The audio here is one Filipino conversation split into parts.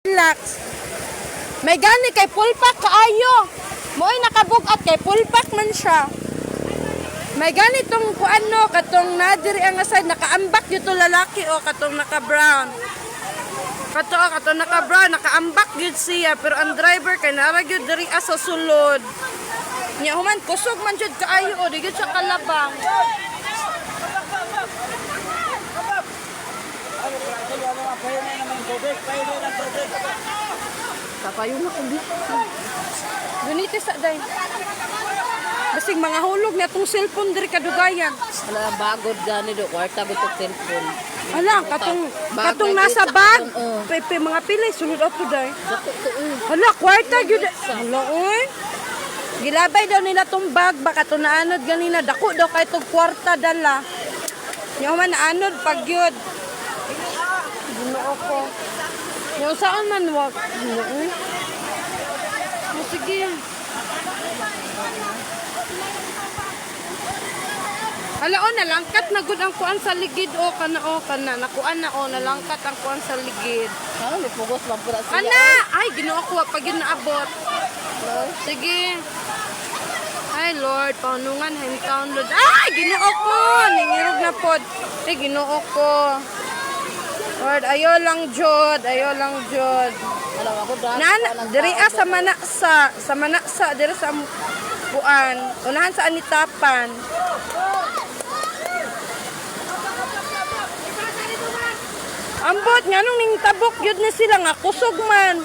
Relax. May gani kay full pack kaayo. Mo'y nakabugat kay full pack man siya. May ganitong kuano katong nadiri ang aside nakaambak dito lalaki o katong naka-brown. Kato katong naka-brown nakaambak gyud siya pero ang driver kay nara gyud diri sa sulod. Nya human kusog man jud kaayo o di gyud siya kalabang. Kapayo na ko dito. Guniti sa day. Basig mga hulog na itong cellphone diri kadugayan. Wala bagod gani do kwarta ko tong cellphone. Hala, katong katong na nasa bag. Pepe mga pilay sulod ato day. Eh. Hala, kwarta gyud. Hala, oy. Gilabay daw nila tong bag baka to naanod ganina dako daw kay tong kwarta dala. Yung man naanod pag yun. Ginoo ko. Yung saan man wag. Ginoo. Oh, sige. Hala o, nalangkat na gud ang kuan sa ligid o kana o kana nakuan na o nalangkat ang kuan sa ligid. Ano ni pugos man pura siya. Ana! Ay, ginoo ko pag yun naabot. Sige. Ay, Lord, paunungan, hometown, Lord. Ay, ginoo ko! Ningirog na pod. Ay, ginoo ko. Lord, ayo lang, Jod. Ayo lang, dra. Nan, diri ah, sa manaksa. Sa manaksa, diri sa buan. Unahan sa anitapan. Ambot nga nung ning tabok gyud ni sila nga kusog man.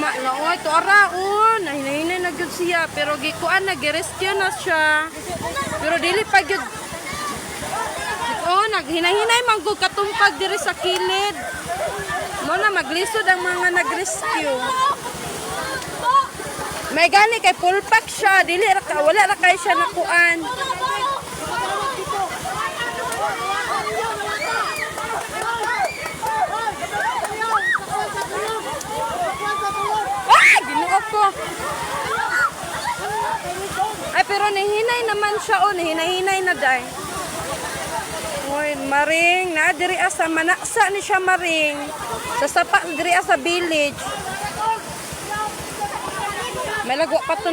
Ma naoy to ara on, hinahinay na gyud siya pero gikuan na girescue na siya. Pero dili pa gyud Oh, naghinahinay man gud katumpag diri sa kilid. Mo na maglisod ang mga nag-rescue. May gani kay full pack siya, dili ra ka wala ra kay siya nakuan. Ah, ginoo ko. Ay, pero nahinay naman siya, oh. Nahinay-hinay na, day. Uy, maring. Na, diri ah, sa manaksa ni siya, maring. Sa sapa, diri ah, sa village. May lagwa pa to,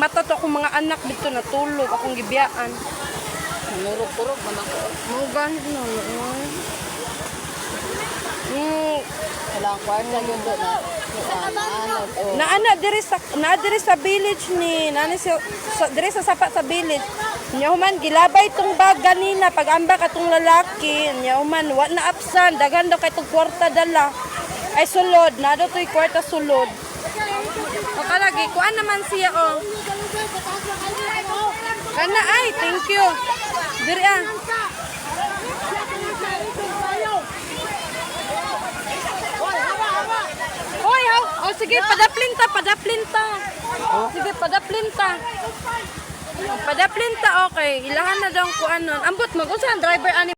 mata to akong mga anak dito natulog. Akong gibiyaan. Murog-purog man ako. Mga ganit uy. Mm, Wala kwarta do na. Na ana diri sa na diri sa village ni nani sa, sa diri sa sapa sa village nya human gilabay tong bag ganina pag ambak atong lalaki nya human wa na apsan daghan daw kay tong kwarta dala. Ay sulod. Na daw toy kwarta sulod. O kalagi kuan naman siya oh kana ay thank you. Diri ah. Hoy, haw. Oh, sige, padaplin ta, padaplin ta. Sige, padaplin. Padaplin ta, okay. Ilahan na daw ko ano. Ambot, mag-usa driver ani